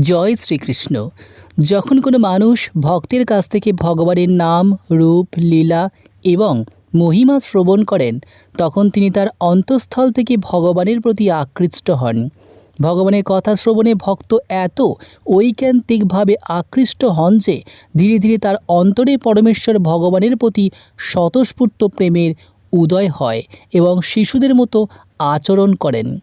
জয় শ্রীকৃষ্ণ। যখন কোনো মানুষ ভক্তের কাছ থেকে ভগবানের নাম, রূপ, লীলা এবং মহিমা শ্রবণ করেন, তখন তিনি তার অন্তঃস্থল থেকে ভগবানের প্রতি আকৃষ্ট হন। ভগবানের কথা শ্রবণে ভক্ত এত ঐকান্তিকভাবে আকৃষ্ট হন যে ধীরে ধীরে তার অন্তরে পরমেশ্বর ভগবানের প্রতি স্বতঃস্ফূর্ত প্রেমের উদয় হয় এবং শিশুদের মতো আচরণ করেন।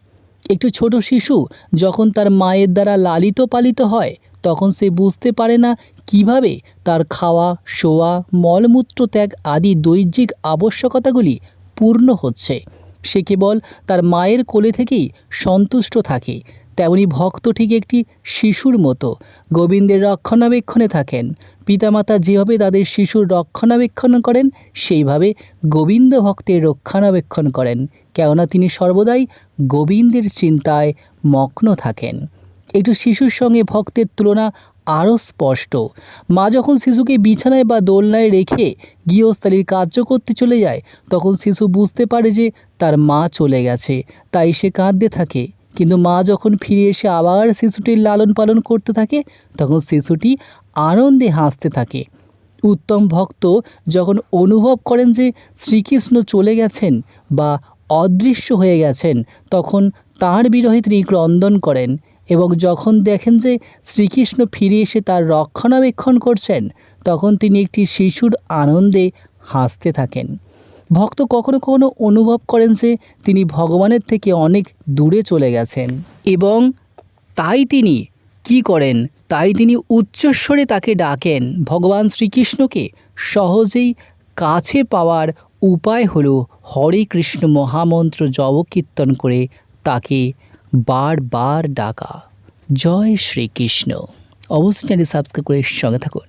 একটু ছোট শিশু যখন তার মায়ের দ্বারা লালিত পালিত হয়, তখন সে বুঝতে পারে না কীভাবে তার খাওয়া, শোয়া, মলমূত্র ত্যাগ আদি দৈহিক আবশ্যকতাগুলি পূর্ণ হচ্ছে। সে কেবল তার মায়ের কোলে থেকেই সন্তুষ্ট থাকে। তেমনি ভক্ত ঠিক একটি শিশুর মতো। গোবিন্দের রক্ষণাবেক্ষণে থাকেন। পিতামাতা যেভাবে তাদের শিশুর রক্ষণাবেক্ষণ করেন, সেইভাবে গোবিন্দ ভক্তের রক্ষণাবেক্ষণ করেন। কেননা তিনি সর্বদাই গোবিন্দের চিন্তায় মগ্ন থাকেন। একটু শিশুর সঙ্গে ভক্তের তুলনা আরও স্পষ্ট। মা যখন শিশুকে বিছানায় বা দোলনায় রেখে গৃহস্থালির কার্য করতে চলে যায়, তখন শিশু বুঝতে পারে যে তার মা চলে গেছে, তাই সে কাঁদতে থাকে। কিন্তু মা যখন ফিরে এসে আবার শিশুটির লালন পালন করতে থাকে, তখন শিশুটি আনন্দে হাসতে থাকে। উত্তম ভক্ত যখন অনুভব করেন যে শ্রীকৃষ্ণ চলে গেছেন বা অদৃশ্য হয়ে গেছেন, তখন তাঁর বিরহে তিনি ক্রন্দন করেন এবং যখন দেখেন যে শ্রীকৃষ্ণ ফিরে এসে তার রক্ষণাবেক্ষণ করছেন, তখন তিনি একটি শিশুর আনন্দে হাসতে থাকেন। ভক্ত কখনো কখনো অনুভব করেন যে তিনি ভগবানের থেকে অনেক দূরে চলে গেছেন। এবং তাই তিনি কি করেন? তাই তিনি উচ্চস্বরে তাকে ডাকেন, ভগবান শ্রীকৃষ্ণকে সহজেই কাছে পাওয়ার উপায় হল হরে কৃষ্ণ মহামন্ত্র জব কীর্তন করে তাকে বারবার ডাকা। জয় শ্রীকৃষ্ণ। অবশ্যই সাবস্ক্রাইব করে সঙ্গে থাকুন।